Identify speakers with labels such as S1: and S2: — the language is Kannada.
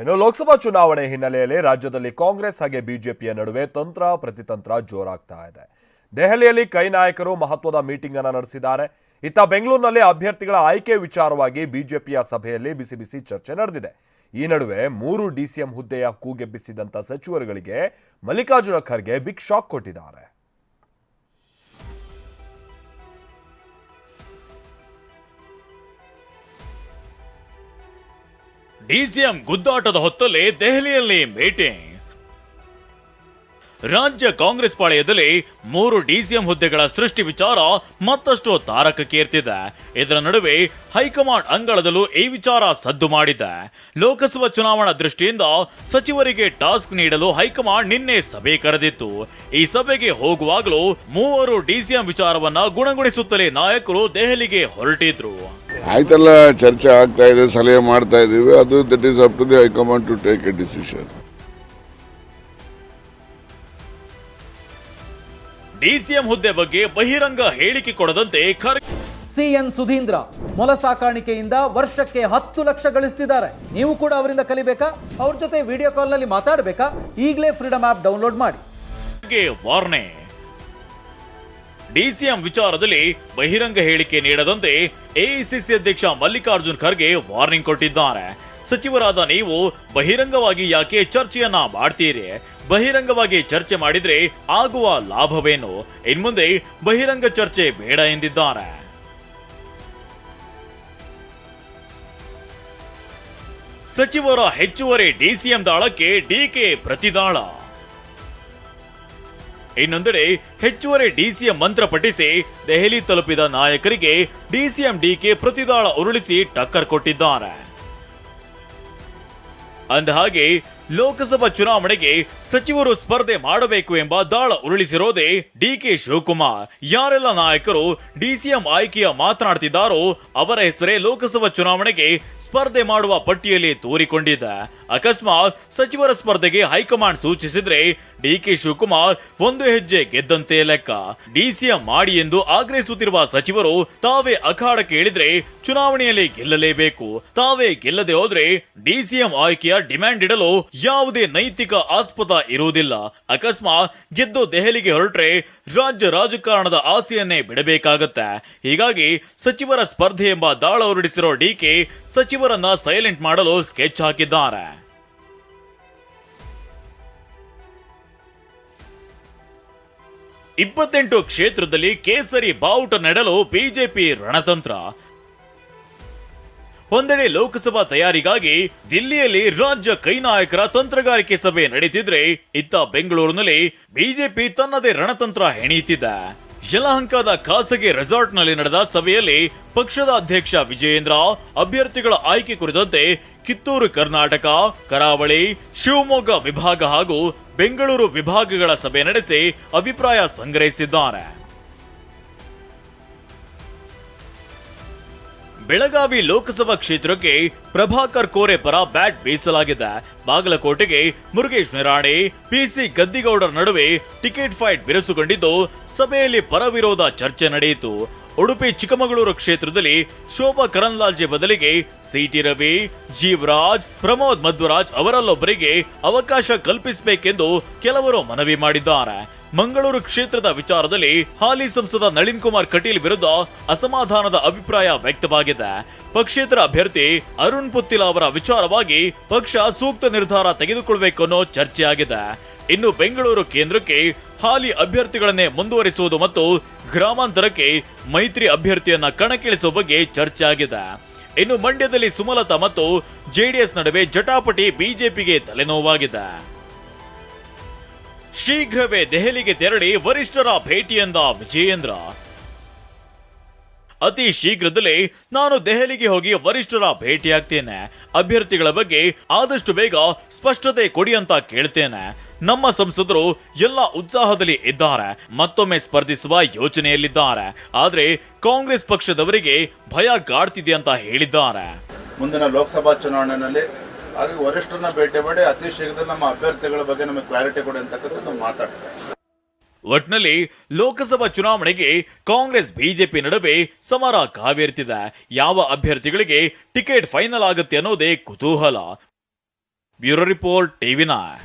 S1: ಇನ್ನು ಲೋಕಸಭಾ ಚುನಾವಣೆ ಹಿನ್ನೆಲೆಯಲ್ಲಿ ರಾಜ್ಯದಲ್ಲಿ ಕಾಂಗ್ರೆಸ್ ಹಾಗೆ ಬಿಜೆಪಿಯ ನಡುವೆ ತಂತ್ರ ಪ್ರತಿತಂತ್ರ ಜೋರಾಗ್ತಾ ಇದೆ. ದೆಹಲಿಯಲ್ಲಿ ಕೈ ನಾಯಕರು ಮಹತ್ವದ ಮೀಟಿಂಗ್ ಅನ್ನು ನಡೆಸಿದ್ದಾರೆ. ಇತ್ತ ಬೆಂಗಳೂರಿನಲ್ಲಿ ಅಭ್ಯರ್ಥಿಗಳ ಆಯ್ಕೆ ವಿಚಾರವಾಗಿ ಬಿಜೆಪಿಯ ಸಭೆಯಲ್ಲಿ ಬಿಸಿ ಬಿಸಿ ಚರ್ಚೆ ನಡೆದಿದೆ. ಈ ನಡುವೆ ಮೂರು ಡಿಸಿಎಂ ಹುದ್ದೆಯ ಕೂಗೆಬ್ಬಿಸಿದಂಥ ಸಚಿವರುಗಳಿಗೆ ಮಲ್ಲಿಕಾರ್ಜುನ ಖರ್ಗೆ ಬಿಗ್ ಶಾಕ್ ಕೊಟ್ಟಿದ್ದಾರೆ.
S2: ಡಿಸಿಎಂ ಗುದ್ದಾಟದ ಹೊತ್ತಲ್ಲಿ ದೆಹಲಿಯಲ್ಲಿ ಮೀಟಿಂಗ್ ರಾಜ್ಯ ಕಾಂಗ್ರೆಸ್ ಪಾಳೆಯದಲ್ಲಿ ಮೂರು ಡಿಸಿಎಂ ಹುದ್ದೆಗಳ ಸೃಷ್ಟಿ ವಿಚಾರ ಮತ್ತಷ್ಟು ತಾರಕಕ್ಕೇರ್ತಿದೆ. ಇದರ ನಡುವೆ ಹೈಕಮಾಂಡ್ ಅಂಗಳದಲ್ಲೂ ಈ ವಿಚಾರ ಸದ್ದು ಮಾಡಿದೆ. ಲೋಕಸಭಾ ಚುನಾವಣಾ ದೃಷ್ಟಿಯಿಂದ ಸಚಿವರಿಗೆ ಟಾಸ್ಕ್ ನೀಡಲು ಹೈಕಮಾಂಡ್ ನಿನ್ನೆ ಸಭೆ ಕರೆದಿತ್ತು. ಈ ಸಭೆಗೆ ಹೋಗುವಾಗಲೂ ಮೂವರು ಡಿಸಿಎಂ ವಿಚಾರವನ್ನ ಗುಣಗುಣಿಸುತ್ತಲೇ ನಾಯಕರು ದೆಹಲಿಗೆ ಹೊರಟಿದ್ರು.
S3: ಆಯ್ತಲ್ಲ ಚರ್ಚೆ ಆಗ್ತಾ ಇದೆ ಸಲಹೆ ಮಾಡ್ತಾ ಇದ್ದೀವಿ ಅದು that is up to the high command to take a decision
S2: DCM ಹುದ್ದೆ ಬಗ್ಗೆ ಬಹಿರಂಗ ಹೇಳಿಕೆ ಕೊಡದಂತೆ
S4: ಸಿಎನ್ ಸುಧೀಂದ್ರ ಮೊಲ ಸಾಕಾಣಿಕೆಯಿಂದ ವರ್ಷಕ್ಕೆ ಹತ್ತು ಲಕ್ಷ ಗಳಿಸ್ತಿದ್ದಾರೆ. ನೀವು ಕೂಡ ಅವರಿಂದ ಕಲಿಬೇಕಾ? ಅವ್ರ ಜೊತೆ ವಿಡಿಯೋ ಕಾಲ್ನಲ್ಲಿ ಮಾತಾಡಬೇಕಾ? ಈಗಲೇ ಫ್ರೀಡಮ್ ಆ್ಯಪ್ ಡೌನ್ಲೋಡ್ ಮಾಡಿ.
S2: ಗೆ ವಾರ್ನೆ ಡಿಸಿಎಂ ವಿಚಾರದಲ್ಲಿ ಬಹಿರಂಗ ಹೇಳಿಕೆ ನೀಡದಂತೆ ಎಐಸಿಸಿ ಅಧ್ಯಕ್ಷ ಮಲ್ಲಿಕಾರ್ಜುನ್ ಖರ್ಗೆ ವಾರ್ನಿಂಗ್ ಕೊಟ್ಟಿದ್ದಾರೆ. ಸಚಿವರಾದ ನೀವು ಬಹಿರಂಗವಾಗಿ ಯಾಕೆ ಚರ್ಚೆಯನ್ನ ಮಾಡ್ತೀರಿ? ಬಹಿರಂಗವಾಗಿ ಚರ್ಚೆ ಮಾಡಿದ್ರೆ ಆಗುವ ಲಾಭವೇನು? ಇನ್ಮುಂದೆ ಬಹಿರಂಗ ಚರ್ಚೆ ಬೇಡ ಎಂದಿದ್ದಾರೆ. ಸಚಿವರ ಹೆಚ್ಚುವರಿ ಡಿಸಿಎಂ ದಾಳಕ್ಕೆ ಡಿಕೆ ಪ್ರತಿದಾಳ. ಇನ್ನೊಂದೆಡೆ ಹೆಚ್ಚುವರಿ ಡಿಸಿಎಂ ಮಂತ್ರ ಪಠಿಸಿ ದೆಹಲಿ ತಲುಪಿದ ನಾಯಕರಿಗೆ ಡಿಸಿಎಂ ಡಿಕೆ ಪ್ರತಿದಾಳ ಉರುಳಿಸಿ ಟಕ್ಕರ್ ಕೊಟ್ಟಿದ್ದಾರೆ. ಅಂದಹಾಗೆ ಲೋಕಸಭಾ ಚುನಾವಣೆಗೆ ಸಚಿವರು ಸ್ಪರ್ಧೆ ಮಾಡಬೇಕು ಎಂಬ ದಾಳ ಉರುಳಿಸಿರೋದೇ ಡಿಕೆ ಶಿವಕುಮಾರ್. ಯಾರೆಲ್ಲ ನಾಯಕರು ಡಿಸಿಎಂ ಆಯ್ಕೆಯ ಮಾತನಾಡ್ತಿದ್ದಾರೋ ಅವರ ಹೆಸರೇ ಲೋಕಸಭಾ ಚುನಾವಣೆಗೆ ಸ್ಪರ್ಧೆ ಮಾಡುವ ಪಟ್ಟಿಯಲ್ಲಿ ತೋರಿಕೊಂಡಿದೆ. ಅಕಸ್ಮಾತ್ ಸಚಿವರ ಸ್ಪರ್ಧೆಗೆ ಹೈಕಮಾಂಡ್ ಸೂಚಿಸಿದ್ರೆ ಡಿಕೆ ಶಿವಕುಮಾರ್ ಒಂದು ಹೆಜ್ಜೆ ಗೆದ್ದಂತೆ ಲೆಕ್ಕ. ಡಿಸಿಎಂ ಮಾಡಿ ಎಂದು ಆಗ್ರಹಿಸುತ್ತಿರುವ ಸಚಿವರು ತಾವೇ ಅಖಾಡಕ್ಕೆ ಇಳಿದ್ರೆ ಚುನಾವಣೆಯಲ್ಲಿ ಗೆಲ್ಲಲೇಬೇಕು. ತಾವೇ ಗೆಲ್ಲದೆ ಹೋದ್ರೆ ಡಿಸಿಎಂ ಆಯ್ಕೆಯ ಡಿಮ್ಯಾಂಡ್ ಇಡಲು ಯಾವುದೇ ನೈತಿಕ ಆಸ್ಪದ ಇರುವುದಿಲ್ಲ. ಅಕಸ್ಮಾತ್ ಗೆದ್ದು ದೆಹಲಿಗೆ ಹೊರಟ್ರೆ ರಾಜ್ಯ ರಾಜಕಾರಣದ ಆಸೆಯನ್ನೇ ಬಿಡಬೇಕಾಗತ್ತೆ. ಹೀಗಾಗಿ ಸಚಿವರ ಸ್ಪರ್ಧೆ ಎಂಬ ದಾಳ ಹೊರಡಿಸಿರೋ ಡಿಕೆ ಸಚಿವರನ್ನ ಸೈಲೆಂಟ್ ಮಾಡಲು ಸ್ಕೆಚ್ ಹಾಕಿದ್ದಾರೆ. ಇಪ್ಪತ್ತೆಂಟು ಕ್ಷೇತ್ರದಲ್ಲಿ ಕೇಸರಿ ಬಾವುಟ ನೆಡಲು ಬಿಜೆಪಿ ರಣತಂತ್ರ. ಒಂದೆಡೆ ಲೋಕಸಭಾ ತಯಾರಿಗಾಗಿ ದಿಲ್ಲಿಯಲ್ಲಿ ರಾಜ್ಯ ಕೈ ನಾಯಕರ ತಂತ್ರಗಾರಿಕೆ ಸಭೆ ನಡೀತಿದ್ರೆ ಇತ್ತ ಬೆಂಗಳೂರಿನಲ್ಲಿ ಬಿಜೆಪಿ ತನ್ನದೇ ರಣತಂತ್ರ ಹೆಣೆಯುತ್ತಿದೆ ಯಲಹಂಕದ ಖಾಸಗಿ ರೆಸಾರ್ಟ್ನಲ್ಲಿ ನಡೆದ ಸಭೆಯಲ್ಲಿ ಪಕ್ಷದ ಅಧ್ಯಕ್ಷ ವಿಜಯೇಂದ್ರ, ಅಭ್ಯರ್ಥಿಗಳ ಆಯ್ಕೆ ಕುರಿತಂತೆ ಕಿತ್ತೂರು ಕರ್ನಾಟಕ, ಕರಾವಳಿ, ಶಿವಮೊಗ್ಗ ವಿಭಾಗ ಹಾಗೂ ಬೆಂಗಳೂರು ವಿಭಾಗಗಳ ಸಭೆ ನಡೆಸಿ ಅಭಿಪ್ರಾಯ ಸಂಗ್ರಹಿಸಿದ್ದಾರೆ. ಬೆಳಗಾವಿ ಲೋಕಸಭಾ ಕ್ಷೇತ್ರಕ್ಕೆ ಪ್ರಭಾಕರ್ ಕೋರೆ ಪರ ಬ್ಯಾಟ್ ಬೀಸಲಾಗಿದೆ. ಬಾಗಲಕೋಟೆಗೆ ಮುರುಗೇಶ್ ನಿರಾಣಿ ಪಿಸಿ ಗದ್ದಿಗೌಡರ ನಡುವೆ ಟಿಕೆಟ್ ಫೈಟ್ ಬಿರುಸುಗೊಂಡಿದ್ದು ಸಭೆಯಲ್ಲಿ ಪರವಿರೋಧ ಚರ್ಚೆ ನಡೆಯಿತು. ಉಡುಪಿ ಚಿಕ್ಕಮಗಳೂರು ಕ್ಷೇತ್ರದಲ್ಲಿ ಶೋಭಾ ಕರಂದ್ಲಾಲ್ಜಿ ಬದಲಿಗೆ ಸಿಟಿ ರವಿ, ಜೀವರಾಜ್, ಪ್ರಮೋದ್ ಮಧ್ವರಾಜ್ ಅವರಲ್ಲೊಬ್ಬರಿಗೆ ಅವಕಾಶ ಕಲ್ಪಿಸಬೇಕೆಂದು ಕೆಲವರು ಮನವಿ ಮಾಡಿದ್ದಾರೆ. ಮಂಗಳೂರು ಕ್ಷೇತ್ರದ ವಿಚಾರದಲ್ಲಿ ಹಾಲಿ ಸಂಸದ ನಳಿನ್ ಕುಮಾರ್ ಕಟೀಲ್ ವಿರುದ್ಧ ಅಸಮಾಧಾನದ ಅಭಿಪ್ರಾಯ ವ್ಯಕ್ತವಾಗಿದೆ. ಪಕ್ಷೇತರ ಅಭ್ಯರ್ಥಿ ಅರುಣ್ ಪುತ್ತಿಲ ಅವರ ವಿಚಾರವಾಗಿ ಪಕ್ಷ ಸೂಕ್ತ ನಿರ್ಧಾರ ತೆಗೆದುಕೊಳ್ಳಬೇಕು ಅನ್ನೋ ಚರ್ಚೆಯಾಗಿದೆ. ಇನ್ನು ಬೆಂಗಳೂರು ಕೇಂದ್ರಕ್ಕೆ ಹಾಲಿ ಅಭ್ಯರ್ಥಿಗಳನ್ನೇ ಮುಂದುವರಿಸುವುದು ಮತ್ತು ಗ್ರಾಮಾಂತರಕ್ಕೆ ಮೈತ್ರಿ ಅಭ್ಯರ್ಥಿಯನ್ನ ಕಣಕ್ಕಿಳಿಸುವ ಬಗ್ಗೆ ಚರ್ಚೆ ಆಗಿದೆ ಇನ್ನು ಮಂಡ್ಯದಲ್ಲಿ ಸುಮಲತಾ ಮತ್ತು ಜೆಡಿಎಸ್ ನಡುವೆ ಜಟಾಪಟಿ ಬಿಜೆಪಿಗೆ ತಲೆನೋವಾಗಿದೆ. ಶೀಘ್ರವೇ ದೆಹಲಿಗೆ ತೆರಳಿ ವರಿಷ್ಠರ ಭೇಟಿ ಎಂದ ವಿಜಯೇಂದ್ರ. ಅತಿ ಶೀಘ್ರದಲ್ಲೇ ನಾನು ದೆಹಲಿಗೆ ಹೋಗಿ ವರಿಷ್ಠರ ಭೇಟಿಯಾಗ್ತೇನೆ. ಅಭ್ಯರ್ಥಿಗಳ ಬಗ್ಗೆ ಆದಷ್ಟು ಬೇಗ ಸ್ಪಷ್ಟತೆ ಕೊಡಿ ಅಂತ ಕೇಳ್ತೇನೆ. ನಮ್ಮ ಸಂಸದರು ಎಲ್ಲ ಉತ್ಸಾಹದಲ್ಲಿ ಇದ್ದಾರೆ. ಮತ್ತೊಮ್ಮೆ ಸ್ಪರ್ಧಿಸುವ ಯೋಚನೆಯಲ್ಲಿದ್ದಾರೆ. ಆದರೆ ಕಾಂಗ್ರೆಸ್ ಪಕ್ಷದವರಿಗೆ ಭಯ ಗಾಡ್ತಿದೆ ಅಂತ ಹೇಳಿದ್ದಾರೆ.
S5: ಮುಂದಿನ ಲೋಕಸಭಾ ಚುನಾವಣೆಯಲ್ಲಿ ಹಾಗೆ ವರಿಷ್ಠರನ್ನ ಭೇಟಿ ಮಾಡಿ ಅತಿ ಶೀಘ್ರದಲ್ಲಿ ನಮ್ಮ ಅಭ್ಯರ್ಥಿಗಳ ಬಗ್ಗೆ ನಮಗೆ ಕ್ಲಾರಿಟಿ ಕೊಡಿ ಅಂತಕ್ಕಂಥದ್ದು ನಾವು ಮಾತಾಡ್ತೇವೆ.
S2: ಒಟ್ನಲ್ಲಿ ಲೋಕಸಭಾ ಚುನಾವಣೆಗೆ ಕಾಂಗ್ರೆಸ್, ಬಿಜೆಪಿ ನಡುವೆ ಸಮರ ಕಾವೇರ್ತಿದೆ. ಯಾವ ಅಭ್ಯರ್ಥಿಗಳಿಗೆ ಟಿಕೆಟ್ ಫೈನಲ್ ಆಗುತ್ತೆ ಅನ್ನೋದೇ ಕುತೂಹಲ. Bureau report TV nine